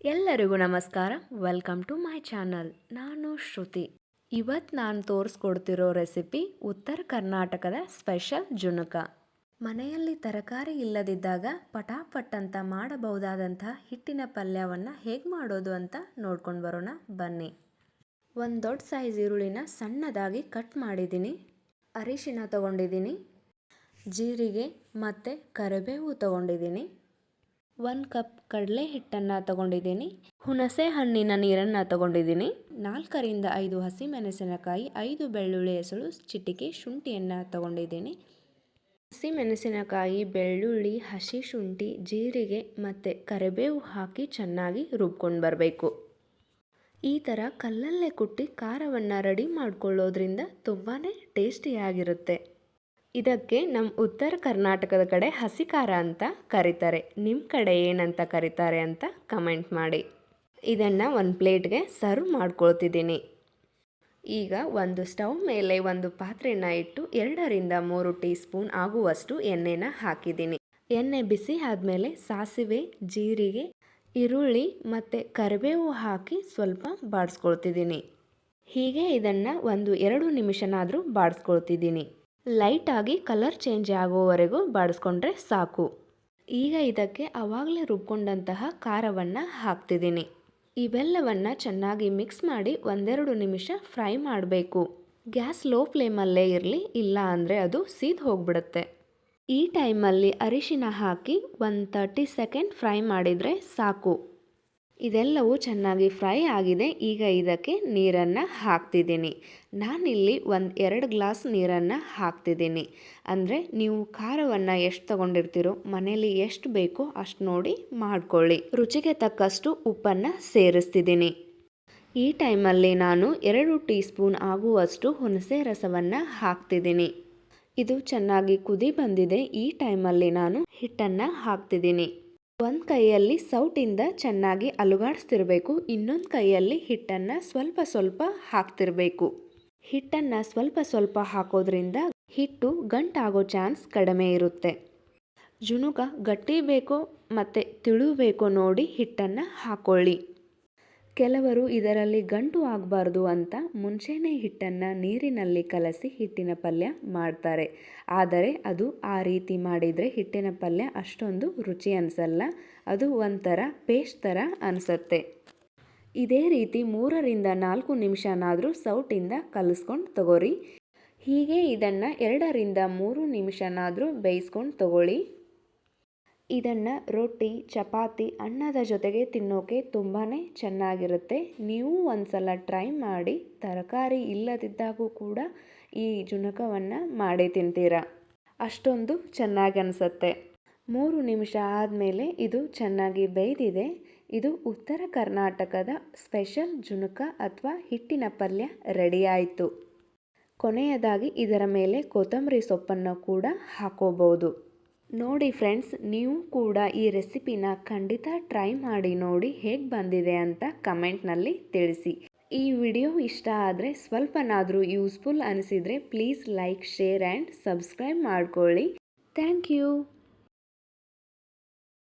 ಎಲ್ಲರಿಗೂ ನಮಸ್ಕಾರ. Welcome to my channel ನಾನು ಶ್ರುತಿ. ಇವತ್ತು ನಾನು ತೋರಿಸ್ಕೊಡ್ತಿರೋ ರೆಸಿಪಿ ಉತ್ತರ ಕರ್ನಾಟಕದ ಸ್ಪೆಷಲ್ ಜುನುಕ ಮನೆಯಲ್ಲಿ ತರಕಾರಿ ಇಲ್ಲದಿದ್ದಾಗ ಪಟಾಪಟ್ ಅಂತ ಮಾಡಬಹುದಾದಂಥ ಹಿಟ್ಟಿನ ಪಲ್ಯವನ್ನು ಹೇಗೆ ಮಾಡೋದು ಅಂತ ನೋಡ್ಕೊಂಡು ಬರೋಣ, ಬನ್ನಿ. ಒಂದು ದೊಡ್ಡ ಸೈಜ್ ಈರುಳ್ಳಿನ ಸಣ್ಣದಾಗಿ ಕಟ್ ಮಾಡಿದ್ದೀನಿ. ಅರಿಶಿನ ತಗೊಂಡಿದ್ದೀನಿ. ಜೀರಿಗೆ ಮತ್ತು ಕರಿಬೇವು ತಗೊಂಡಿದ್ದೀನಿ. ಒಂದು ಕಪ್ ಕಡಲೆ ಹಿಟ್ಟನ್ನು ತಗೊಂಡಿದ್ದೀನಿ, ಹುಣಸೆ ಹಣ್ಣಿನ ನೀರನ್ನು ತಗೊಂಡಿದ್ದೀನಿ, ನಾಲ್ಕರಿಂದ ಐದು ಹಸಿಮೆಣಸಿನಕಾಯಿ, ಐದು ಬೆಳ್ಳುಳ್ಳಿ ಹೆಸಳು, ಚಿಟಿಕೆ, ಶುಂಠಿಯನ್ನು ತಗೊಂಡಿದ್ದೀನಿ. ಹಸಿಮೆಣಸಿನಕಾಯಿ, ಬೆಳ್ಳುಳ್ಳಿ, ಹಸಿ ಶುಂಠಿ, ಜೀರಿಗೆ ಮತ್ತು ಕರಿಬೇವು ಹಾಕಿ ಚೆನ್ನಾಗಿ ರುಬ್ಕೊಂಡು ಬರಬೇಕು. ಈ ಥರ ಕಲ್ಲಲ್ಲೇ ಕುಟ್ಟಿ ಖಾರವನ್ನು ರೆಡಿ ಮಾಡ್ಕೊಳ್ಳೋದ್ರಿಂದ ತುಂಬಾ ಟೇಸ್ಟಿಯಾಗಿರುತ್ತೆ. ಇದಕ್ಕೆ ನಮ್ಮ ಉತ್ತರ ಕರ್ನಾಟಕದ ಕಡೆ ಹಸಿ ಖಾರ ಅಂತ ಕರೀತಾರೆ. ನಿಮ್ಮ ಕಡೆ ಏನಂತ ಕರೀತಾರೆ ಅಂತ ಕಮೆಂಟ್ ಮಾಡಿ. ಇದನ್ನು ಒಂದು ಪ್ಲೇಟ್ಗೆ ಸರ್ವ್ ಮಾಡ್ಕೊಳ್ತಿದ್ದೀನಿ. ಈಗ ಒಂದು ಸ್ಟವ್ ಮೇಲೆ ಒಂದು ಪಾತ್ರೆನ ಇಟ್ಟು ಎರಡರಿಂದ ಮೂರು ಟೀ ಸ್ಪೂನ್ ಆಗುವಷ್ಟು ಎಣ್ಣೆನ ಹಾಕಿದ್ದೀನಿ. ಎಣ್ಣೆ ಬಿಸಿ ಆದಮೇಲೆ ಸಾಸಿವೆ, ಜೀರಿಗೆ, ಈರುಳ್ಳಿ ಮತ್ತು ಕರಿಬೇವು ಹಾಕಿ ಸ್ವಲ್ಪ ಬಾಡಿಸ್ಕೊಳ್ತಿದ್ದೀನಿ. ಹೀಗೆ ಇದನ್ನು ಒಂದು ಎರಡು ನಿಮಿಷನಾದರೂ ಬಾಡಿಸ್ಕೊಳ್ತಿದ್ದೀನಿ. ಲೈಟಾಗಿ ಕಲರ್ ಚೇಂಜ್ ಆಗುವವರೆಗೂ ಬಾಡಿಸ್ಕೊಂಡ್ರೆ ಸಾಕು. ಈಗ ಇದಕ್ಕೆ ಅವಾಗಲೇ ರುಬ್ಕೊಂಡಂತಹ ಖಾರವನ್ನು ಹಾಕ್ತಿದ್ದೀನಿ. ಇವೆಲ್ಲವನ್ನು ಚೆನ್ನಾಗಿ ಮಿಕ್ಸ್ ಮಾಡಿ ಒಂದೆರಡು ನಿಮಿಷ ಫ್ರೈ ಮಾಡಬೇಕು. ಗ್ಯಾಸ್ ಲೋ ಫ್ಲೇಮಲ್ಲೇ ಇರಲಿ, ಇಲ್ಲ ಅಂದರೆ ಅದು ಸೀದ್ ಹೋಗ್ಬಿಡುತ್ತೆ. ಈ ಟೈಮಲ್ಲಿ ಅರಿಶಿನ ಹಾಕಿ ಒಂದು ತರ್ಟಿ ಸೆಕೆಂಡ್ ಫ್ರೈ ಮಾಡಿದರೆ ಸಾಕು. ಇದೆಲ್ಲವೂ ಚೆನ್ನಾಗಿ ಫ್ರೈ ಆಗಿದೆ. ಈಗ ಇದಕ್ಕೆ ನೀರನ್ನು ಹಾಕ್ತಿದ್ದೀನಿ. ನಾನಿಲ್ಲಿ ಒಂದು ಎರಡು ಗ್ಲಾಸ್ ನೀರನ್ನು ಹಾಕ್ತಿದ್ದೀನಿ. ಅಂದರೆ ನೀವು ಖಾರವನ್ನು ಎಷ್ಟು ತಗೊಂಡಿರ್ತೀರೋ, ಮನೇಲಿ ಎಷ್ಟು ಬೇಕೋ ಅಷ್ಟು ನೋಡಿ ಮಾಡ್ಕೊಳ್ಳಿ. ರುಚಿಗೆ ತಕ್ಕಷ್ಟು ಉಪ್ಪನ್ನು ಸೇರಿಸ್ತಿದ್ದೀನಿ. ಈ ಟೈಮಲ್ಲಿ ನಾನು ಎರಡು ಟೀ ಸ್ಪೂನ್ ಆಗುವಷ್ಟು ಹುಣಸೆ ರಸವನ್ನು ಹಾಕ್ತಿದ್ದೀನಿ. ಇದು ಚೆನ್ನಾಗಿ ಕುದಿ ಬಂದಿದೆ. ಈ ಟೈಮಲ್ಲಿ ನಾನು ಹಿಟ್ಟನ್ನು ಹಾಕ್ತಿದ್ದೀನಿ. ಒಂದು ಕೈಯಲ್ಲಿ ಸೌಟಿಂದ ಚೆನ್ನಾಗಿ ಅಲುಗಾಡಿಸ್ತಿರಬೇಕು, ಇನ್ನೊಂದು ಕೈಯಲ್ಲಿ ಹಿಟ್ಟನ್ನು ಸ್ವಲ್ಪ ಸ್ವಲ್ಪ ಹಾಕ್ತಿರಬೇಕು. ಹಿಟ್ಟನ್ನು ಸ್ವಲ್ಪ ಸ್ವಲ್ಪ ಹಾಕೋದ್ರಿಂದ ಹಿಟ್ಟು ಗಂಟಾಗೋ ಚಾನ್ಸ್ ಕಡಿಮೆ ಇರುತ್ತೆ. ಜುಣುಕ ಗಟ್ಟಿ ಬೇಕೋ ಮತ್ತು ತಿಳು ಬೇಕೋ ನೋಡಿ ಹಿಟ್ಟನ್ನು ಹಾಕೊಳ್ಳಿ. ಕೆಲವರು ಇದರಲ್ಲಿ ಗಂಟು ಆಗಬಾರ್ದು ಅಂತ ಮುಂಚೆನೇ ಹಿಟ್ಟನ್ನು ನೀರಿನಲ್ಲಿ ಕಲಸಿ ಹಿಟ್ಟಿನ ಪಲ್ಯ ಮಾಡ್ತಾರೆ. ಆದರೆ ಅದು ಆ ರೀತಿ ಮಾಡಿದರೆ ಹಿಟ್ಟಿನ ಪಲ್ಯ ಅಷ್ಟೊಂದು ರುಚಿ ಅನಿಸಲ್ಲ, ಅದು ಒಂಥರ ಪೇಸ್ಟ್ ಥರ ಅನಿಸುತ್ತೆ. ಇದೇ ರೀತಿ ಮೂರರಿಂದ ನಾಲ್ಕು ನಿಮಿಷನಾದರೂ ಸೌಟಿಂದ ಕಲಿಸ್ಕೊಂಡು ತಗೋರಿ. ಹೀಗೆ ಇದನ್ನು ಎರಡರಿಂದ ಮೂರು ನಿಮಿಷನಾದರೂ ಬೇಯಿಸ್ಕೊಂಡು ತಗೊಳ್ಳಿ ಇದನ್ನು ರೊಟ್ಟಿ, ಚಪಾತಿ, ಅನ್ನದ ಜೊತೆಗೆ ತಿನ್ನೋಕೆ ತುಂಬಾ ಚೆನ್ನಾಗಿರುತ್ತೆ. ನೀವು ಒಂದು ಸಲ ಟ್ರೈ ಮಾಡಿ, ತರಕಾರಿ ಇಲ್ಲದಿದ್ದಾಗೂ ಕೂಡ ಈ ಜುಣಕವನ್ನು ಮಾಡಿ ತಿಂತೀರ? ಅಷ್ಟೊಂದು ಚೆನ್ನಾಗಿ ಅನಿಸುತ್ತೆ. ಮೂರು ನಿಮಿಷ ಆದಮೇಲೆ ಇದು ಚೆನ್ನಾಗಿ ಬೇಯ್ದಿದೆ. ಇದು ಉತ್ತರ ಕರ್ನಾಟಕದ ಸ್ಪೆಷಲ್ ಜುಣುಕ ಅಥವಾ ಹಿಟ್ಟಿನ ಪಲ್ಯ ರೆಡಿಯಾಯಿತು ಕೊನೆಯದಾಗಿ ಇದರ ಮೇಲೆ ಕೊತ್ತಂಬರಿ ಸೊಪ್ಪನ್ನು ಕೂಡ ಹಾಕೋಬಹುದು ನೋಡಿ ಫ್ರೆಂಡ್ಸ್, ನೀವು ಕೂಡ ಈ ರೆಸಿಪಿನ ಖಂಡಿತ ಟ್ರೈ ಮಾಡಿ ನೋಡಿ ಹೇಗೆ ಬಂದಿದೆ ಅಂತ ಕಮೆಂಟ್ನಲ್ಲಿ ತಿಳಿಸಿ. ಈ ವಿಡಿಯೋ ಇಷ್ಟ ಆದರೆ ಸ್ವಲ್ಪನಾದರೂ useful ಅನಿಸಿದರೆ please like, share and subscribe ಮಾಡ್ಕೊಳ್ಳಿ. Thank you.